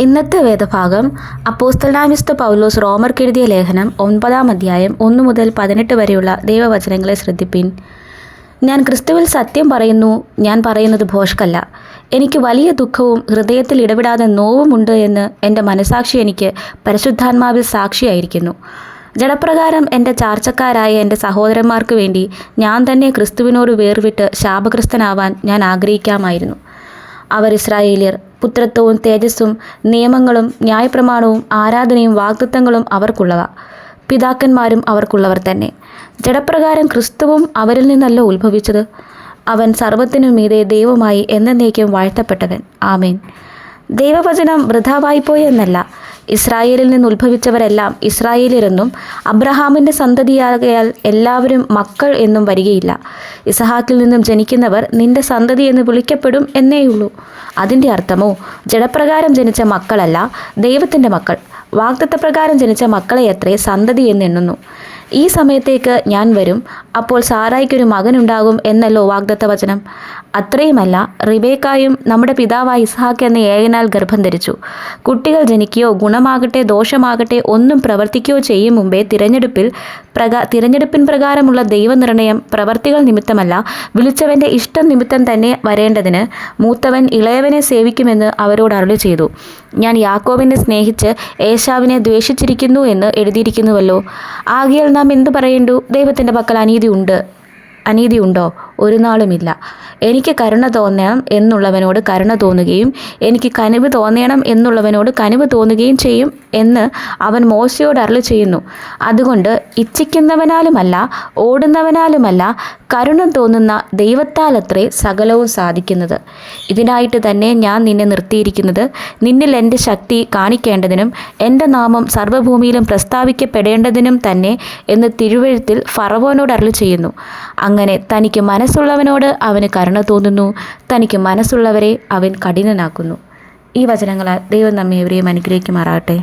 ഇന്നത്തെ വേദഭാഗം അപ്പോസ്തലാമിസ്ത പൗലോസ് റോമർക്കെഴുതിയ ലേഖനം ഒൻപതാം അധ്യായം ഒന്നു മുതൽ പതിനെട്ട് വരെയുള്ള ദൈവവചനങ്ങളെ ശ്രദ്ധിപ്പിൻ. ഞാൻ ക്രിസ്തുവിൽ സത്യം പറയുന്നു ഞാൻ പറയുന്നത് ഭോഷ്കല്ല. എനിക്ക് വലിയ ദുഃഖവും ഹൃദയത്തിൽ ഇടപെടാതെ നോവുമുണ്ട് എന്ന് എന്റെ മനസാക്ഷി എനിക്ക് പരിശുദ്ധാത്മാവിൽ സാക്ഷിയായിരിക്കുന്നു. ജഡപ്രകാരം എന്റെ ചാർച്ചക്കാരായ എന്റെ സഹോദരന്മാർക്ക് വേണ്ടി ഞാൻ തന്നെ ക്രിസ്തുവിനോട് വേർവിട്ട് ശാപഗ്രസ്തനാവാൻ ഞാൻ ആഗ്രഹിക്കാമായിരുന്നു. അവർ ഇസ്രായേലിയർ പുത്രത്വവും തേജസ്സും നിയമങ്ങളും ന്യായപ്രമാണവും ആരാധനയും വാഗ്ദത്തങ്ങളും അവർക്കുള്ളവ. പിതാക്കന്മാരും അവർക്കുള്ളവർ തന്നെ. ജഡപ്രകാരം ക്രിസ്തുവും അവരിൽ നിന്നല്ല ഉത്ഭവിച്ചത്. അവൻ സർവത്തിനു മീതെ ദൈവമായി എന്നേക്കും വാഴ്ത്തപ്പെട്ടവൻ. ആമേൻ. ദൈവവചനം വൃഥാവായി പോയെന്നല്ല ഇസ്രായേലിൽ നിന്ന് ഉത്ഭവിച്ചവരെല്ലാം ഇസ്രായേലിരെന്നും അബ്രഹാമിന്റെ സന്തതിയാകയാൽ എല്ലാവരും മക്കൾ എന്നും വരികയില്ല. ഇസഹാക്കിൽ നിന്നും ജനിക്കുന്നവർ നിന്റെ സന്തതി എന്ന് വിളിക്കപ്പെടും എന്നേയുള്ളൂ. അതിന്റെ അർത്ഥമോ ജഡപ്രകാരം ജനിച്ച മക്കളല്ല ദൈവത്തിന്റെ മക്കൾ. വാഗ്ദത്ത പ്രകാരം ജനിച്ച മക്കളെ അത്രേ സന്തതി എന്നെണ്ണുന്നു. ഈ സമയത്തേക്ക് ഞാൻ വരും. അപ്പോൾ സാറായിക്കൊരു മകനുണ്ടാകും എന്നല്ലോ വാഗ്ദത്ത വചനം അത്രയുമല്ല റിബേക്കായും നമ്മുടെ പിതാവായ ഇസ്ഹാക്ക് എന്ന ഏകനാൽ ഗർഭം ധരിച്ചു. കുട്ടികൾ ജനിക്കുകയോ ഗുണമാകട്ടെ ദോഷമാകട്ടെ ഒന്നും പ്രവർത്തിക്കുകയോ ചെയ്യും മുമ്പേ തിരഞ്ഞെടുപ്പിൽ പ്രകാ തിരഞ്ഞെടുപ്പിൻ പ്രകാരമുള്ള ദൈവനിർണയം പ്രവർത്തികൾ നിമിത്തമല്ല വിളിച്ചവന്റെ ഇഷ്ടം നിമിത്തം തന്നെ വരേണ്ടതിന് മൂത്തവൻ ഇളയവനെ സേവിക്കുമെന്ന് അവരോട് അരുളി ചെയ്തു. ഞാൻ യാക്കോബിനെ സ്നേഹിച്ച് ഏശാവിനെ ദ്വേഷിച്ചിരിക്കുന്നു എന്ന് എഴുതിയിരിക്കുന്നുവല്ലോ. ആകിയാൽ നാം എന്തു പറയേണ്ടു? ദൈവത്തിന്റെ പക്കൽ അനീതി ഉണ്ട്. അനീതി ഉണ്ടോ? ഒരു നാളുമില്ല. എനിക്ക് കരുണ തോന്നണം എന്നുള്ളവനോട് കരുണ തോന്നുകയും എനിക്ക് കനിവ് തോന്നണം എന്നുള്ളവനോട് കനിവ് തോന്നുകയും ചെയ്യും എന്ന് അവൻ മോശയോട് അരളി ചെയ്യുന്നു. അതുകൊണ്ട് ഇച്ഛിക്കുന്നവനാലുമല്ല ഓടുന്നവനാലുമല്ല കരുണ തോന്നുന്ന ദൈവത്താലത്രേ സകലവും സാധിക്കുന്നത്. ഇതിനായിട്ട് തന്നെ ഞാൻ നിന്നെ നിർത്തിയിരിക്കുന്നത് നിന്നിൽ എന്റെ ശക്തി കാണിക്കേണ്ടതിനും എന്റെ നാമം സർവഭൂമിയിലും പ്രസ്താവിക്കപ്പെടേണ്ടതിനും തന്നെ എന്ന് തിരുവഴുത്തിൽ ഫറവോനോട് അരളി ചെയ്യുന്നു. അങ്ങനെ തനിക്ക് മനസ്സുള്ളവനോട് അവന് കരുണ തോന്നുന്നു. തനിക്ക് മനസ്സുള്ളവരെ അവൻ കഠിനനാക്കുന്നു. ഈ വചനങ്ങളാൽ ദൈവം നമ്മെ എവരെയും അനുഗ്രഹിക്കുമാറാകട്ടെ.